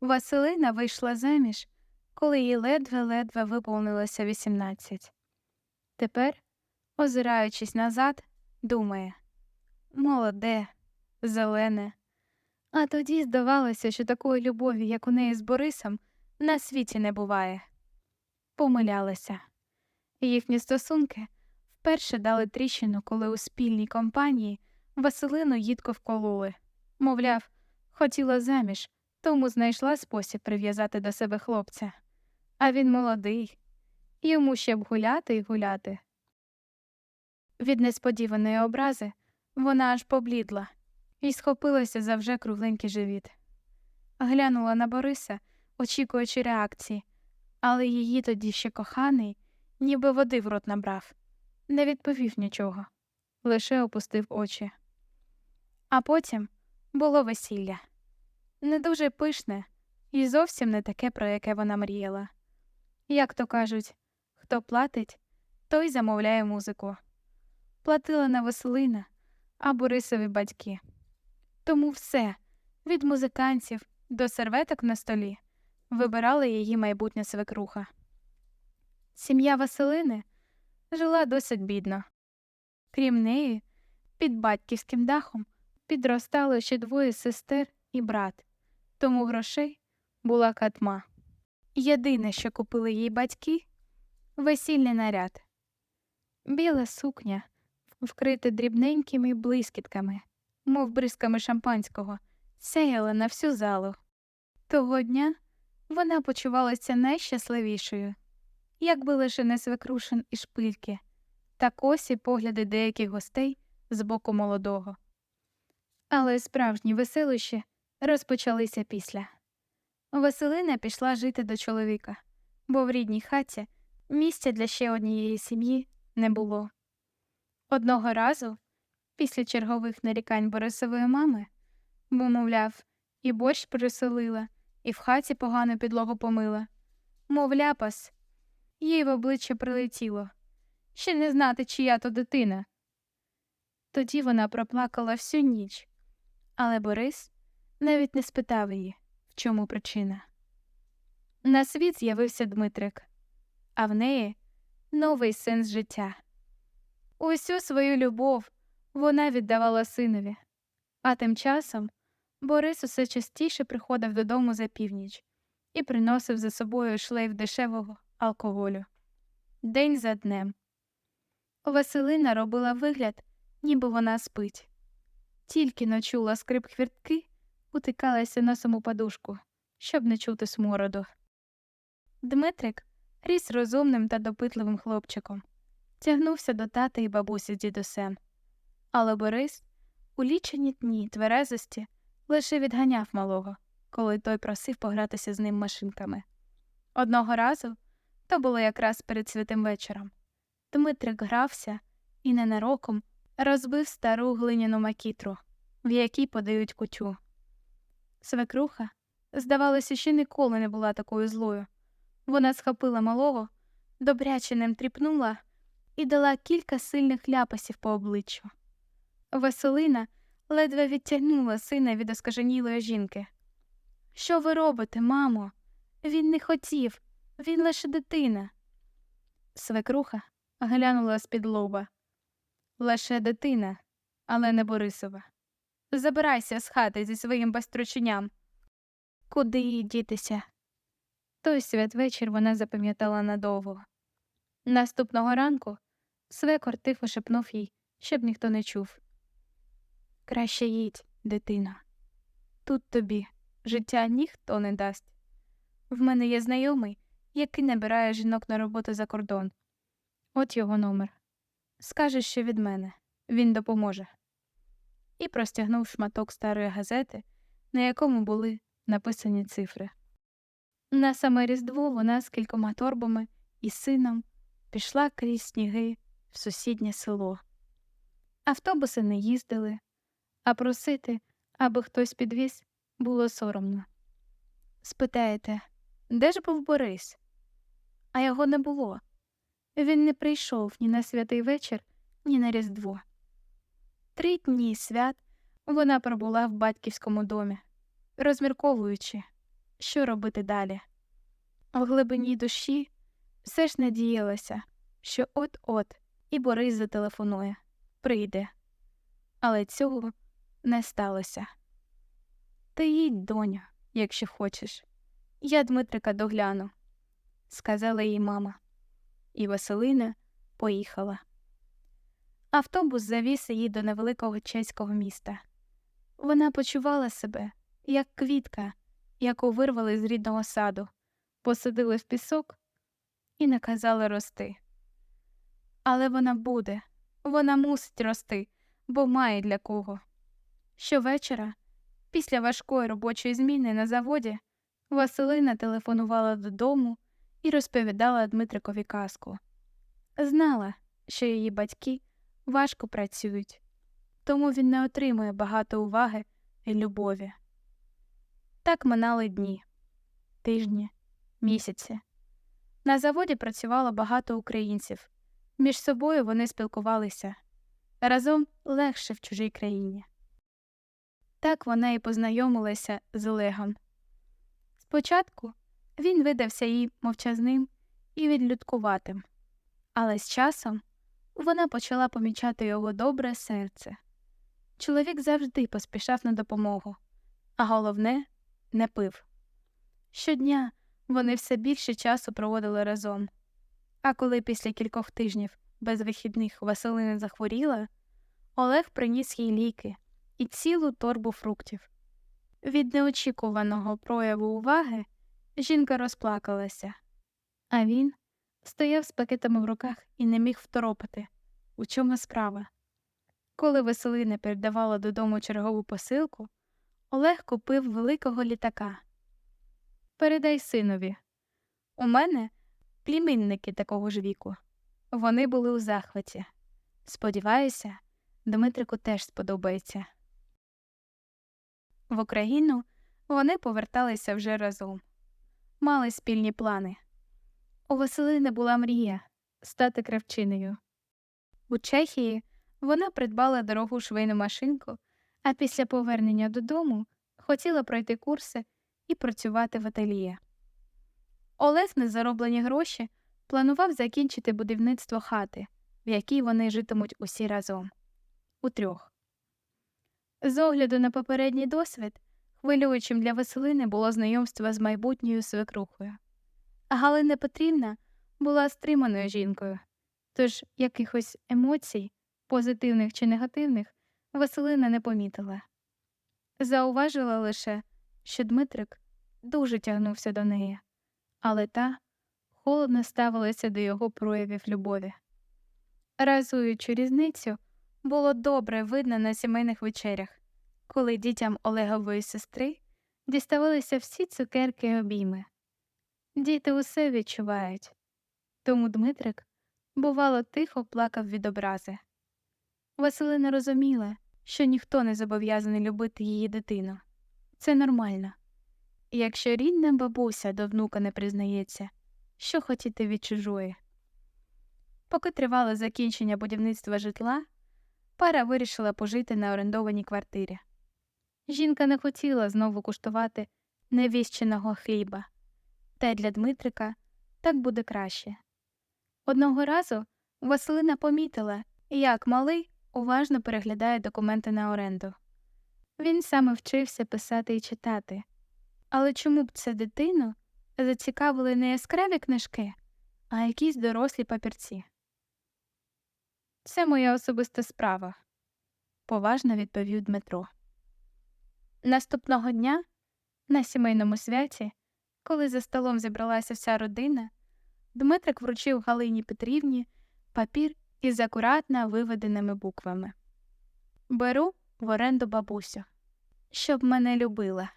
Василина вийшла заміж, коли їй ледве-ледве виповнилося 18. Тепер, озираючись назад, думає молоде, зелене. А тоді здавалося, що такої любові, як у неї з Борисом, на світі не буває. Помилялися. Їхні стосунки вперше дали тріщину, коли у спільній компанії Василину їдко вкололи. Мовляв, хотіла заміж, тому знайшла спосіб прив'язати до себе хлопця. А він молодий, йому ще б гуляти й гуляти. Від несподіваної образи вона аж поблідла і схопилася за вже кругленький живіт. Глянула на Бориса, очікуючи реакції, але її тоді ще коханий, ніби води в рот набрав, не відповів нічого, лише опустив очі. А потім було весілля не дуже пишне і зовсім не таке, про яке вона мріяла. Як то кажуть, хто платить, той замовляє музику. Платила на Василина, а Борисові батьки. Тому все від музикантів до серветок на столі вибирала її майбутня свекруха. Сім'я Василини жила досить бідно. Крім неї, під батьківським дахом підростало ще двоє сестер і брат, тому грошей була катма. Єдине, що купили їй батьки весільний наряд, біла сукня, вкрита дрібненькими блискітками, мов бризками шампанського, сяяла на всю залу. Того дня вона почувалася найщасливішою, якби лише не свекрушин і шпильки, та косі погляди деяких гостей з боку молодого. Але справжні веселощі розпочалися після. Василина пішла жити до чоловіка, бо в рідній хаті місця для ще однієї сім'ї не було. Одного разу, після чергових нарікань Борисової мами, бо, мовляв, і борщ переселила, і в хаті погану підлогу помила, мов ляпас, їй в обличчя прилетіло ще не знати, чия то дитина. Тоді вона проплакала всю ніч, але Борис навіть не спитав її, в чому причина. На світ з'явився Дмитрик, а в неї новий сенс життя. Усю свою любов вона віддавала синові, а тим часом Борис усе частіше приходив додому за північ і приносив за собою шлейф дешевого алкоголю. День за днем. Василина робила вигляд, ніби вона спить. Тільки ночула скрип хвіртки, утикалася носом у подушку, щоб не чути смороду. Дмитрик ріс розумним та допитливим хлопчиком, тягнувся до тата і бабусі з дідусем. Але Борис у лічені дні тверезості лише відганяв малого, коли той просив погратися з ним машинками. Одного разу то було якраз перед святим вечором. Дмитрик грався і ненароком розбив стару глиняну макітру, в якій подають кутю. Свекруха, здавалося, ще ніколи не була такою злою. Вона схопила малого, добряче ним тріпнула і дала кілька сильних ляпасів по обличчю. Василина ледве відтягнула сина від оскаженілої жінки. Що ви робите, мамо? Він не хотів, він лише дитина. Свекруха глянула з-під лоба. Лише дитина, але не Борисова. Забирайся з хати зі своїм баструченням. Куди їй дітися? Той святвечір вона запам'ятала надовго. Наступного ранку свекор тихо шепнув їй, щоб ніхто не чув. Краще їдь, дитино. Тут тобі життя ніхто не дасть. В мене є знайомий, який набирає жінок на роботу за кордон. От його номер. Скажеш, що від мене, він допоможе. І простягнув шматок старої газети, на якому були написані цифри. На саме Різдво вона з кількома торбами і сином пішла крізь сніги в сусіднє село. Автобуси не їздили, а просити, аби хтось підвіз, було соромно. Спитаєте, де ж був Борис? А його не було. Він не прийшов ні на святий вечір, ні на Різдво. Три дні свят вона пробула в батьківському домі, розмірковуючи, що робити далі. В глибині душі все ж надіялася, що от-от і Борис зателефонує, прийде. Але цього не сталося. Ти їдь, доню, якщо хочеш. Я Дмитрика догляну, сказала їй мама. І Василина поїхала. Автобус завіз її до невеликого чеського міста. Вона почувала себе, як квітка, яку вирвали з рідного саду, посадили в пісок і наказали рости. Але вона буде, вона мусить рости, бо має для кого. Щовечора, після важкої робочої зміни на заводі, Василина телефонувала додому і розповідала Дмитрикові казку. Знала, що її батьки важко працюють, тому він не отримує багато уваги і любові. Так минали дні, тижні, місяці. На заводі працювало багато українців. Між собою вони спілкувалися разом легше в чужій країні. Так вона і познайомилася з Олегом. Спочатку він видався їй мовчазним і відлюдкуватим, але з часом вона почала помічати його добре серце. Чоловік завжди поспішав на допомогу, а головне не пив. Щодня вони все більше часу проводили разом. А коли після кількох тижнів без вихідних Василина захворіла, Олег приніс їй ліки і цілу торбу фруктів. Від неочікуваного прояву уваги жінка розплакалася, а він стояв з пакетами в руках і не міг второпати, у чому справа. Коли Василина передавала додому чергову посилку, Олег купив великого літака. Передай синові. У мене племінники такого ж віку. Вони були у захваті. Сподіваюся, Дмитрику теж сподобається. В Україну вони поверталися вже разом, мали спільні плани. У Василини була мрія стати кравчинею. У Чехії вона придбала дорогу швейну машинку, а після повернення додому хотіла пройти курси і працювати в ательє. Олег на зароблені гроші планував закінчити будівництво хати, в якій вони житимуть усі разом утрьох. З огляду на попередній досвід, хвилюючим для Василини було знайомство з майбутньою свекрухою. Галина Петрівна була стриманою жінкою, тож якихось емоцій, позитивних чи негативних, Василина не помітила. Зауважила лише, що Дмитрик дуже тягнувся до неї, але та холодно ставилася до його проявів любові. Разуючу різницю було добре видно на сімейних вечерях, коли дітям Олегової сестри діставалися всі цукерки й обійми. Діти усе відчувають, тому Дмитрик, бувало, тихо плакав від образи. Василина розуміла, що ніхто не зобов'язаний любити її дитину. Це нормально. І якщо рідна бабуся до внука не признається, що хотіти від чужої. Поки тривало закінчення будівництва житла, пара вирішила пожити на орендованій квартирі. Жінка не хотіла знову куштувати невіщеного хліба, та й для Дмитрика так буде краще. Одного разу Василина помітила, як малий уважно переглядає документи на оренду. Він саме вчився писати і читати. Але чому б це дитину зацікавили не яскраві книжки, а якісь дорослі папірці? Це моя особиста справа, поважно відповів Дмитро. Наступного дня, на сімейному святі, коли за столом зібралася вся родина, Дмитрик вручив Галині Петрівні папір із акуратно виведеними буквами Беру в оренду бабусю, щоб мене любила.